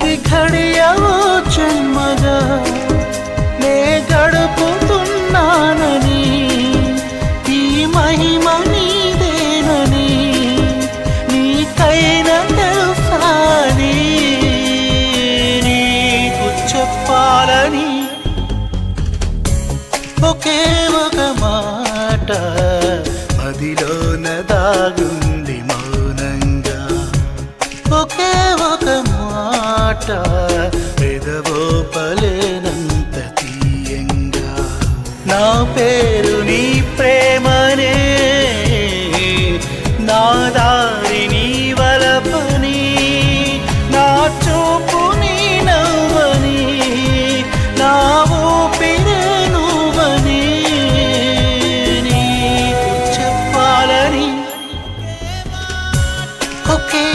ప్రతి ఘడియో చెమ్మగా నే గడుపుతున్నానని ఈ మహిమ నీదేనని నీకైన తెలుసాని. నీకు చెప్పాలని ఒకే ఒక మాట అదిలోన దాగుంది. పాట పెదవోపలేనంత తీయంగా. నా పేరు నీ ప్రేమనే నా దారి నీ వలపని నా చూపు నీ నవ్వని నా ఊపిరి నువ్వని. నీకు చెప్పాలని ఒకే